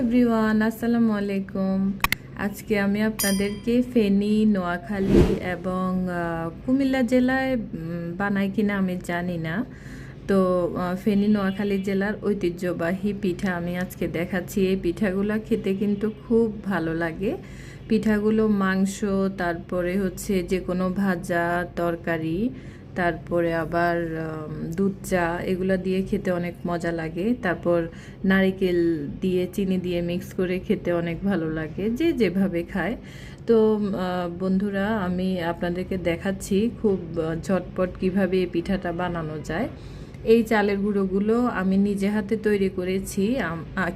Everyone আসসালামু আলাইকুম। আজকে আমি আপনাদেরকে ফেনী, নোয়াখালী এবং কুমিল্লা জেলায় বানাই কিনা আমি জানি না। তো ফেনী, নোয়াখালী জেলার ঐতিহ্যবাহী পিঠা আমি আজকে দেখাচ্ছি। এই পিঠাগুলো খেতে কিন্তু খুব ভালো লাগে। পিঠাগুলো মাংস, তারপরে হচ্ছে যে কোনো ভাজা, তরকারি তারপরে আবার দুধ চা এগুলো দিয়ে খেতে অনেক মজা লাগে। তারপর নারিকেল দিয়ে, চিনি দিয়ে মিক্স করে খেতে অনেক ভালো লাগে, যে যেভাবে খায়। তো বন্ধুরা, আমি আপনাদেরকে দেখাচ্ছি খুব ঝটপট কীভাবে এই পিঠাটা বানানো যায়। এই চালের গুঁড়োগুলো আমি নিজে হাতে তৈরি করেছি।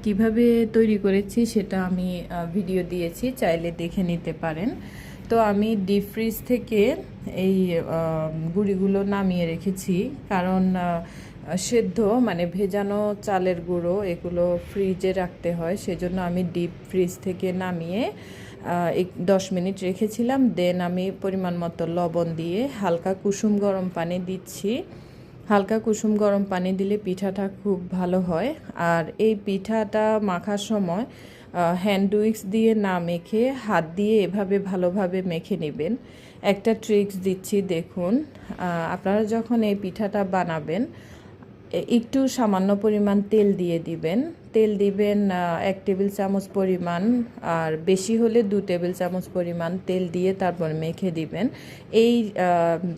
কীভাবে তৈরি করেছি সেটা আমি ভিডিও দিয়েছি, চাইলে দেখে নিতে পারেন। তো আমি ডিপ ফ্রিজ থেকে এই গুঁড়িগুলো নামিয়ে রেখেছি। কারণ সেদ্ধ মানে ভেজানো চালের গুঁড়ো এগুলো ফ্রিজে রাখতে হয়। সেজন্য আমি ডিপ ফ্রিজ থেকে নামিয়ে এক, দশ মিনিট রেখেছিলাম। দেন আমি পরিমাণ মতো লবণ দিয়ে হালকা কুসুম গরম পানি দিচ্ছি। হালকা কুসুম গরম পানি দিলে পিঠাটা খুব ভালো হয়। আর এই পিঠাটা মাখার সময় হ্যান্ড উইক্স দিয়ে না মেখে হাত দিয়ে এভাবে ভালোভাবে মেখে নেবেন। একটা ট্রিক্স দিচ্ছি, দেখুন আপনারা যখন এই পিঠাটা বানাবেন একটু সামান্য পরিমাণ তেল দিয়ে দিবেন। তেল দিবেন এক টেবিল চামচ পরিমাণ, আর বেশি হলে দু টেবিল চামচ পরিমাণ তেল দিয়ে তারপর মেখে দিবেন। এই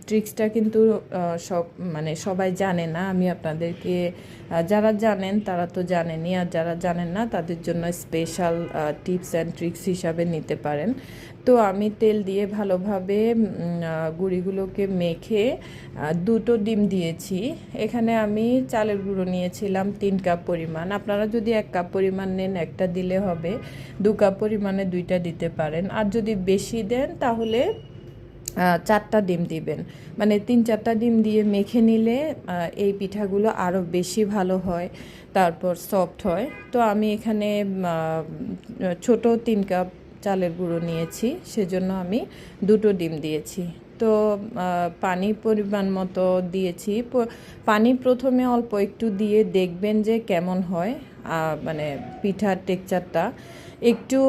ট্রিক্সটা কিন্তু সব মানে সবাই জানে না। আমি আপনাদেরকে যারা জানেন তারা তো জানেনই, আর যারা জানেন না তাদের জন্য স্পেশাল টিপস অ্যান্ড ট্রিক্স হিসাবে নিতে পারেন। তো আমি তেল দিয়ে ভালোভাবে গুঁড়িগুলোকে মেখে দুটো ডিম দিয়েছি। এখানে আমি চালের গুঁড়ো নিয়েছিলাম তিন কাপ পরিমাণ। আপনারা যদি এক কাপ পরিমাণ নেন, একটা দিলে হবে। দু কাপ পরিমাণে দুইটা দিতে পারেন। আর যদি বেশি দেন, তাহলে চারটা ডিম দিবেন। মানে তিন চারটা ডিম দিয়ে মেখে নিলে এই পিঠাগুলো আরও বেশি ভালো হয়, তারপর সফট হয়। তো আমি এখানে ছোট তিন কাপ চালের গুঁড়ো নিয়েছি। সেজন্য আমি দুটো ডিম দিয়েছি। তো পানি পরিমাণ মতো দিয়েছি। পানি প্রথমে অল্প একটু দিয়ে দেখবেন যে কেমন হয়। মানে পিঠার টেক্সচারটা একটু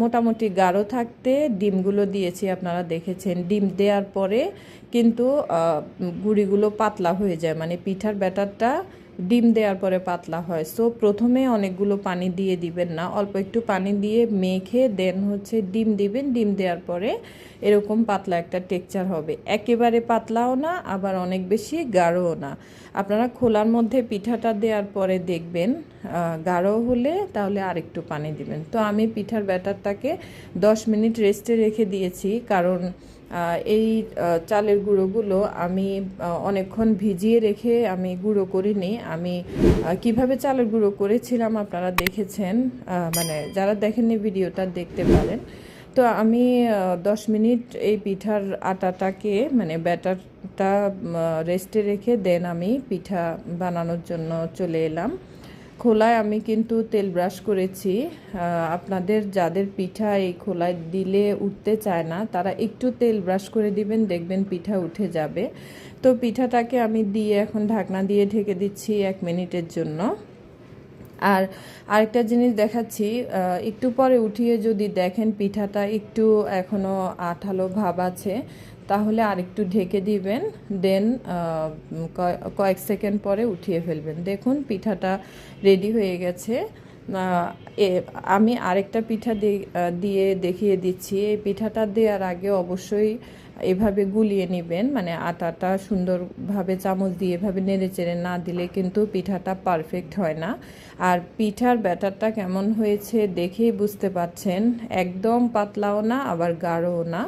মোটামুটি গাঢ় থাকতে ডিমগুলো দিয়েছি, আপনারা দেখেছেন। ডিম দেওয়ার পরে কিন্তু গুড়িগুলো পাতলা হয়ে যায়। মানে পিঠার ব্যাটারটা ডিম দেওয়ার পরে পাতলা হয়। সো প্রথমে অনেকগুলো পানি দিয়ে দিবেন না। অল্প একটু পানি দিয়ে মেখে দেন হচ্ছে ডিম দিবেন। ডিম দেওয়ার পরে এরকম পাতলা একটা টেক্সচার হবে। একেবারে পাতলাও না, আবার অনেক বেশি গাঢ়ও না। আপনারা খোলার মধ্যে পিঠাটা দেওয়ার পরে দেখবেন গাঢ় হলে তাহলে আরেকটু পানি দিবেন। তো আমি পিঠার ব্যাটারটাকে দশ মিনিট রেস্টে রেখে দিয়েছি, কারণ এই চালের গুঁড়োগুলো আমি অনেকক্ষণ ভিজিয়ে রেখে আমি গুঁড়ো করিনি। আমি কীভাবে চালের গুঁড়ো করেছিলাম আপনারা দেখেছেন মানে যারা দেখেননি ভিডিওটা দেখতে পারেন। তো আমি আহ, দশ মিনিট এই পিঠার আটাটাকে মানে ব্যাটারটা রেস্টে রেখে দেন আমি পিঠা বানানোর জন্য চলে এলাম। খোলায় আমি কিন্তু তেল ব্রাশ করেছি। আপনাদের যাদের পিঠা এই খোলায় দিলে উঠতে চায় না, তারা একটু তেল ব্রাশ করে দিবেন, দেখবেন পিঠা উঠে যাবে। তো পিঠাটাকে আমি দিয়ে এখন ঢাকনা দিয়ে ঢেকে দিচ্ছি এক মিনিটের জন্য। আর আরেকটা জিনিস দেখাচ্ছি একটু পরে উঠিয়ে যদি দেখেন পিঠাটা একটু এখনও আঠালো ভাব আছে তাহলে আরেকটু ঢেকে দিবেন দেন কয়েক সেকেন্ড পরে উঠিয়ে ফেলবেন। দেখুন, পিঠাটা রেডি হয়ে গেছে। আমি আরেকটা পিঠা দিয়ে দেখিয়ে দিচ্ছি। এই পিঠাটা দেওয়ার আগে অবশ্যই এভাবে গুলিয়ে নেবেন মানে আটাটা সুন্দরভাবে চামচ দিয়ে এভাবে নেড়ে চেড়ে না দিলে কিন্তু পিঠাটা পারফেক্ট হয় না। আর পিঠার ব্যাটারটা কেমন হয়েছে দেখেই বুঝতে পারছেন, একদম পাতলাও না, আবার গাঢ়ও না।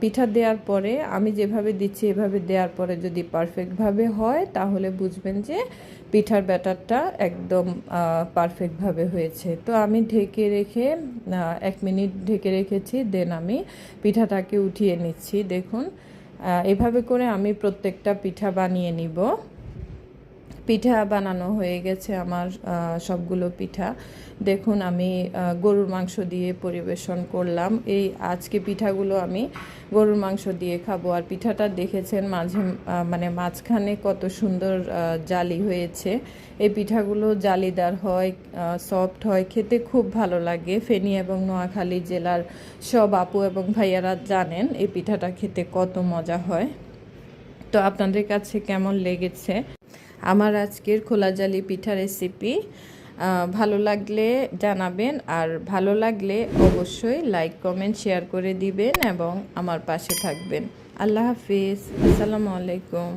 পিঠা দেওয়ার পরে, আমি যেভাবে দিচ্ছি এভাবে দেওয়ার পরে যদি পারফেক্টভাবে হয়, তাহলে বুঝবেন যে পিঠার ব্যাটারটা একদম পারফেক্টভাবে হয়েছে। তো আমি ঢেকে রেখে এক মিনিট ঢেকে রেখেছি, দেন আমি পিঠাটাকে উঠিয়ে নিচ্ছি। দেখুন। এভাবে করে আমি প্রত্যেকটা পিঠা বানিয়ে নিব। পিঠা বানানো হয়ে গেছে আমার সবগুলো পিঠা। দেখুন, আমি গরুর মাংস দিয়ে পরিবেশন করলাম। এই আজকে পিঠাগুলো আমি গরুর মাংস দিয়ে খাব। আর পিঠাটা দেখেছেন মাঝে মানে মাঝখানে কত সুন্দর জালি হয়েছে। এই পিঠাগুলো জালিদার হয় সফট হয়, খেতে খুব ভালো লাগে। ফেনী এবং নোয়াখালী জেলার সব আপু এবং ভাইয়ারা জানেন এই পিঠাটা খেতে কত মজা হয়। তো আপনাদের কাছে কেমন লেগেছে? আমার আজকের খোলা জালি পিঠা রেসিপি ভালো লাগলে জানাবেন আর ভালো লাগলে অবশ্যই লাইক কমেন্ট শেয়ার করে দিবেন এবং আমার পাশে থাকবেন। আল্লাহ হাফিজ। আসসালামু আলাইকুম।